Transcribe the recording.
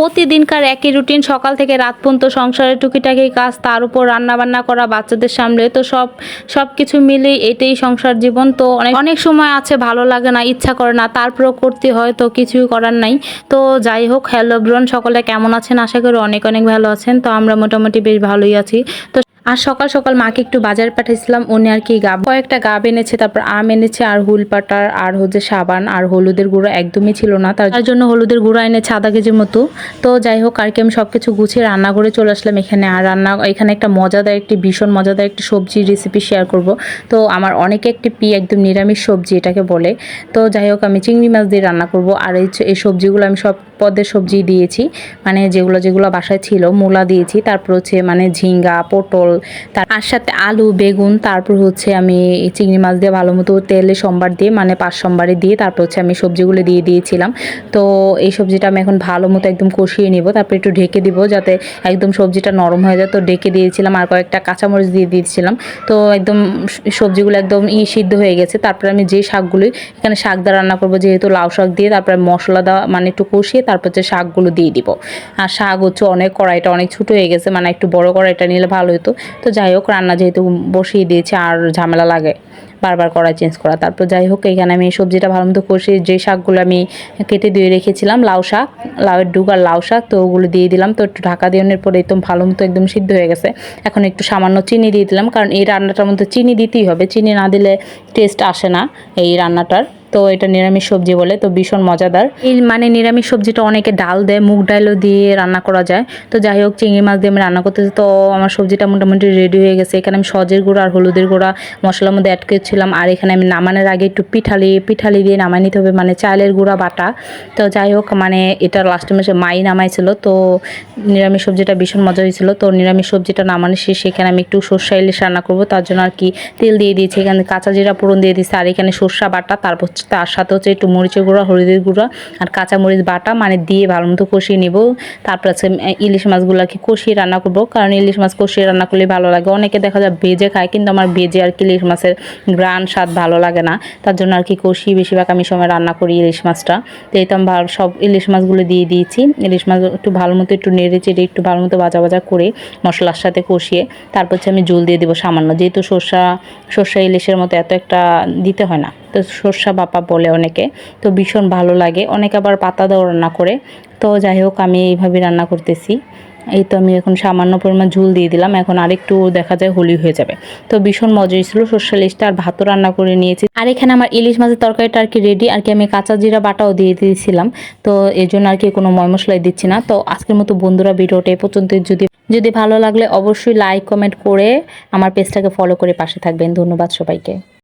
প্রতিদিনকার একই রুটিন, সকাল থেকে রাত পর্যন্ত সংসারের টুকিটাকি কাজ, তার উপর রান্না বান্না করা, বাচ্চাদের সামলে তো সব সব কিছু মিলে এটাই সংসার জীবন। তো অনেক অনেক সময় আছে, ভালো লাগে না, ইচ্ছা করে না, তারপরেও করতে হয়, তো কিছুই করার নাই। তো যাই হোক, হ্যালো ব্রন সকলে কেমন আছেন? আশা করি অনেক অনেক ভালো আছেন। তো আমরা মোটামুটি বেশ ভালোই আছি। তো আর সকাল সকাল মাকে একটু বাজারে পাঠিয়েছিলাম উনি আর কি গাব কয়েকটা গাব এনেছে, তারপর আম এনেছে, আর হুল পাটার, আর হচ্ছে সাবান, আর হলুদের গুঁড়ো একদমই ছিল না, তার জন্য হলুদের গুঁড়ো এনেছে আধা কেজির মতো। তো যাই হোক, আর কি আমি সব কিছু গুছিয়ে রান্না করে চলে আসলাম এখানে, আর রান্না, এখানে একটা মজাদার একটি, ভীষণ মজাদার একটি সবজির রেসিপি শেয়ার করব। তো আমার অনেকে একটি পি, একদম নিরামিষ সবজি এটাকে বলে। তো যাই হোক, আমি চিংড়ি মাছ দিয়ে রান্না করব, আর এই সবজিগুলো আমি সব পদের সবজি দিয়েছি মানে যেগুলো যেগুলো বাসায় ছিল, মূলা দিয়েছি, তারপর হচ্ছে মানে ঝিঙ্গা, পটল, তার সাথে আলু, বেগুন, তারপর হচ্ছে আমি চিংড়ি মাছ দিয়ে ভালো মতো তেলে সোমবার দিয়ে মানে পাঁচ সোমবারে দিয়ে, তারপর হচ্ছে আমি সবজিগুলো দিয়ে দিয়েছিলাম। তো এই সবজিটা আমি এখন ভালো মতো একদম কষিয়ে নিব, তারপর একটু ঢেকে দিব যাতে একদম সবজিটা নরম হয়ে যায়। তো ঢেকে দিয়েছিলাম আর কয়েকটা কাঁচামরিচ দিয়ে দিয়েছিলাম। তো একদম সবজিগুলো একদম ই সিদ্ধ হয়ে গেছে। তারপরে আমি যে শাকগুলি, এখানে শাক দিয়ে রান্না করব, যেহেতু লাউ শাক দিয়ে, তারপরে মশলা দেওয়া মানে একটু কষিয়ে তারপর হচ্ছে শাকগুলো দিয়ে দিব। আর শাক হচ্ছে অনেক কড়াইটা অনেক ছোটো হয়ে গেছে মানে একটু বড় কড়াইটা নিলে ভালো হতো। তো যাই হোক, রান্না যেহেতু বসিয়ে দিয়েছে, আর ঝামেলা লাগে বারবার কড়াই চেঞ্জ করা। তারপর যাই হোক, এখানে আমি সবজিটা ভালো মতো কষিয়ে যে শাকগুলো আমি কেটে দিয়ে রেখেছিলাম, লাউ শাক, লাউয়ের ডুগ আর লাউ শাক, তো ওগুলো দিয়ে দিলাম। তো একটু ঢাকা দেওয়ানোর পরে একদম ভালো মতো একদম সিদ্ধ হয়ে গেছে। এখন একটু সামান্য চিনি দিয়ে দিলাম, কারণ এই রান্নাটার মধ্যে চিনি দিতেই হবে। চিনি না দিলে টেস্ট আসে না এই রান্নাটার। তো এটা নিরামিষ সবজি বলে, তো ভীষণ মজাদার। এই মানে নিরামিষ সবজিটা অনেকে ডাল দেয়, মুগ ডালও দিয়ে রান্না করা যায়। তো যাই হোক চিংড়ি মাছ দিয়ে আমি রান্না করতেছি তো আমার সবজিটা মোটামুটি রেডি হয়ে গেছে। এখানে আমি সজের গুঁড়ো আর হলুদের গুঁড়া মশলার মধ্যে অ্যাড করেছিলাম। আর এখানে আমি নামানোর আগে একটু পিঠালি পিঠালি দিয়ে নামাই নিতে হবে মানে চালের গুঁড়া বাটা। তো যাই হোক মানে এটা লাস্টে মাসে মাই নামাইছিল, তো নিরামিষ সবজিটা ভীষণ মজা হয়েছিল। তো নিরামিষ সবজিটা নামানো শেষে এখানে আমি একটু সর্ষা ইলিশ রান্না করব। তার জন্য আর কি তেল দিয়ে দিয়েছি। এখানে কাঁচা জিরা পুরন দিয়ে দিয়েছি, আর এখানে সর্ষা বাটা, তারপর তার সাথে হচ্ছে একটু মরিচের গুঁড়া, হলুদের গুঁড়া আর কাঁচা মরিচ বাটা মানে দিয়ে ভালো মতো কষিয়ে নেব। তারপর আছে ইলিশ মাছগুলো কি কষিয়ে রান্না করব, কারণ ইলিশ মাছ কষিয়ে রান্না করলে ভালো লাগে। অনেকে দেখা যায় ভেজে খায়, কিন্তু আমার ভেজে আর কি ইলিশ মাছের গ্রান স্বাদ ভালো লাগে না। তার জন্য আর কি কষিয়ে বেশিরভাগ আমি সময় রান্না করি ইলিশ মাছটা। তো এই তো আমি ভালো, সব ইলিশ মাছগুলো দিয়ে দিয়েছি। ইলিশ মাছ একটু ভালো মতো একটু নেড়ে চেড়ে একটু ভালো মতো ভাজা ভাজা করে মশলার সাথে কষিয়ে তারপর হচ্ছে আমি জল দিয়ে দেবো সামান্য। যেহেতু সর্ষা সর্ষা ইলিশের মতো এত একটা দিতে হয় না। তো সর্ষা বাপা বলে অনেকে, তো ভীষণ ভালো লাগে। অনেকে আবার পাতা দাও রান্না করে। তো যাই হোক, আমি এইভাবে রান্না করতেছি। এই তো আমি এখন সামান্য পরিমাণ ঝুল দিয়ে দিলাম। এখন আরেকটু দেখা যায় হোলি হয়ে যাবে। তো ভীষণ মজা ছিল সর্ষে ইলিশটা আর ভাতও রান্না করে নিয়েছি। আর এখানে আমার ইলিশ মাছের তরকারিটা আর কি রেডি আর কি আমি কাঁচা জিরা বাটাও দিয়ে দিয়েছিলাম। তো এই জন্য আর কি কোনো ময় মশলাই দিচ্ছি না। তো আজকের মতো বন্ধুরা ভিডিওটা এ পর্যন্ত যদি যদি ভালো লাগলে অবশ্যই লাইক কমেন্ট করে আমার পেজটাকে ফলো করে পাশে থাকবেন। ধন্যবাদ সবাইকে।